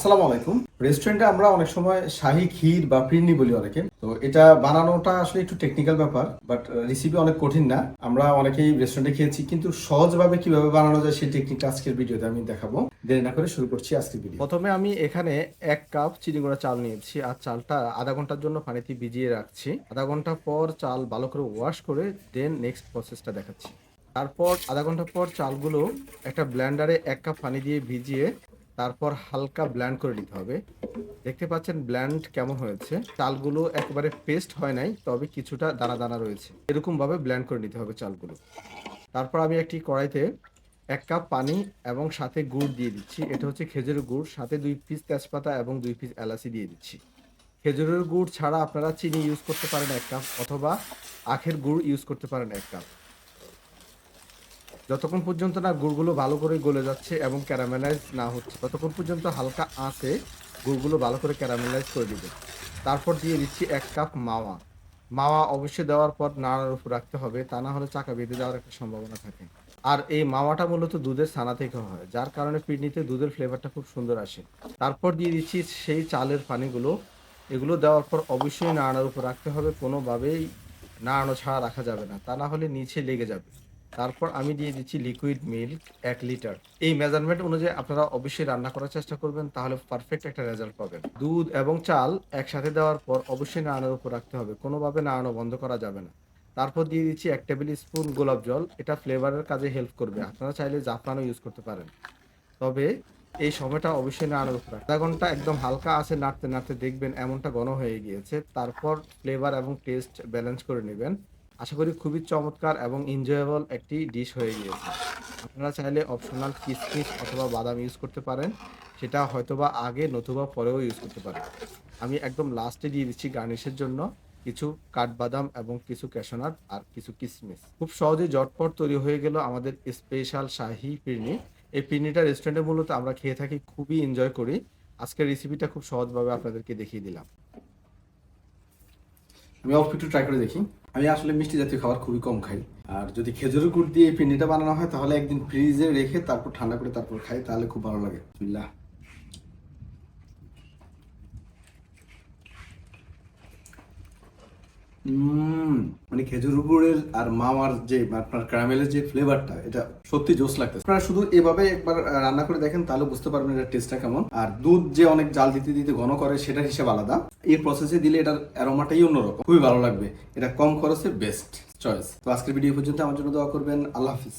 আসসালামু আলাইকুম। রেস্টুরেন্টে আমরা অনেক সময় শাহী, ক্ষীর বা ফিরনি বলি অনেকে। তো এটা বানানোটা আসলে একটু টেকনিক্যাল ব্যাপার বাট রেসিপি অনেক কঠিন না। আমরা অনেকেই রেস্টুরেন্টে খেয়েছি, কিন্তু সহজভাবে কীভাবে বানানো যায় সেই টেকনিকটা আজকের ভিডিওতে আমি দেখাবো। দেরি না করে শুরু করছি আজকের ভিডিও। প্রথমে আমি এখানে এক কাপ চিনি চিনিগুড়া চাল নিয়েছি, আর চালটা আধা ঘণ্টার জন্য পানিতে ভিজিয়ে রাখছি। আধা ঘণ্টা পর চাল ভালো করে ওয়াশ করে দেন নেক্সট প্রসেসটা দেখাচ্ছি। তারপর আধা ঘণ্টা পর চালগুলো একটা ব্ল্যান্ডারে এক কাপ পানি দিয়ে ভিজিয়ে তারপর হালকা ব্ল্যান্ড করে নিতে হবে। দেখতে পাচ্ছেন ব্ল্যান্ড কেমন হয়েছে। চালগুলো একেবারে পেস্ট হয় নাই, তবে কিছুটা দানা দানা রয়েছে। এরকম ভাবে ব্ল্যান্ড করে নিতে হবে চালগুলো। তারপর আমি একটি কড়াইতে এক কাপ পানি এবং সাথে গুড় দিয়ে দিচ্ছি। এটা হচ্ছে খেজুরের গুড়। সাথে দুই পিস তেজপাতা এবং দুই পিস এলাচি দিয়ে দিচ্ছি। খেজুরের গুড় ছাড়া আপনারা চিনি ইউজ করতে পারেন এক কাপ অথবা আখের গুড় ইউজ করতে পারেন এক কাপ যতক্ষণ পর্যন্ত না গুড়গুলো ভালো করে গলে যাচ্ছে এবং ক্যারামেলাইজ না হচ্ছে, ততক্ষণ পর্যন্ত হালকা আঁচে গুড়গুলো ভালো করে ক্যারামেলাইজ করে দিবে। তারপর দিয়ে দিচ্ছি এক কাপ মাওয়া। মাওয়া অবশ্যই দেওয়ার পর নাড়ার উপর রাখতে হবে, তা না হলে চাকা বেঁধে যাওয়ার একটা সম্ভাবনা থাকে। আর এই মাওয়াটা মূলত দুধের ছানা থেকে হয়, যার কারণে পিডনিতে দুধের ফ্লেভারটা খুব সুন্দর আসে। তারপর দিয়ে দিচ্ছি সেই চালের পানিগুলো। এগুলো দেওয়ার পর অবশ্যই নাড়ার উপর রাখতে হবে, কোনোভাবেই নাড়ানো ছাড়া রাখা যাবে না, তা না হলে নিচে লেগে যাবে। তারপর আমি দিয়ে দিচ্ছি লিকুইড মিল্ক এক লিটার এই মেজারমেন্ট অনুযায়ী আপনারা অবশ্যই রান্না করার চেষ্টা করবেন, তাহলে পারফেক্ট একটা রেজাল্ট পাবেন। দুধ এবং চাল একসাথে দেওয়ার পর অবশ্যই নাড়ানোর উপর রাখতে হবে, কোনোভাবে নাড়ানো বন্ধ করা যাবে না। তারপর দিয়ে দিচ্ছি এক টেবিল স্পুন গোলাপ জল, এটা ফ্লেভারের কাজে হেল্প করবে, আপনারা চাইলে জাফরানও ইউজ করতে পারেন। তবে এই সময়টা অবশ্যই নাড়ানোর উপর। আধা ঘণ্টা একদম হালকা আছে, নাড়তে নাড়তে দেখবেন এমনটা ঘন হয়ে গিয়েছে, তারপর ফ্লেভার এবং টেস্ট ব্যালেন্স করে নেবেন। আশা করি খুবই চমৎকার এবং এনজয়েবল একটি ডিশ হয়ে গিয়েছে। আপনারা চাইলে অপশনাল কিসমিস অথবা বাদাম ইউজ করতে পারেন, সেটা হয়তোবা আগে নতুবা পরেও ইউজ করতে পারেন। আমি একদম লাস্টে দিয়ে দিচ্ছি গার্নিশের জন্য কিছু কাঠবাদাম এবং কিছু ক্যাশনাট আর কিছু কিসমিস। খুব সহজে জটপট তৈরি হয়ে গেল আমাদের স্পেশাল শাহি পিরনি। এই পিরনিটা রেস্টুরেন্টে মূলত আমরা খেয়ে থাকি, খুবই এনজয় করি। আজকের রেসিপিটা খুব সহজভাবে আপনাদেরকে দেখিয়ে দিলাম। আমি অল্প একটু ট্রাই করে দেখি। আমি আসলে মিষ্টি জাতীয় খাবার খুবই কম খাই। আর যদি খেজুরের গুড় দিয়ে পিন্ডিটা বানানো হয় তাহলে একদিন ফ্রিজে রেখে তারপর ঠান্ডা করে তারপর খাই তাহলে খুব ভালো লাগে। বুঝলা উম, মানে খেজুর গুড়ের আর মামার যে আপনার ক্যারামেলের যে ফ্লেভারটা, এটা সত্যি জোস লাগতেছে। আপনারা শুধু এভাবে একবার রান্না করে দেখেন, তাহলে বুঝতে পারবেন এটা টেস্টটা কেমন। আর দুধ যে অনেক জাল দিতে দিতে ঘন করে, সেটার হিসাব আলাদা। এই প্রসেসে দিলে এটার অ্যারোমাটাই অন্যরকম। খুবই ভালো লাগবে। এটা কম খরচে বেস্ট চয়েস তো আজকের ভিডিও পর্যন্ত। আমার জন্য দোয়া করবেন। আল্লাহ হাফিজ।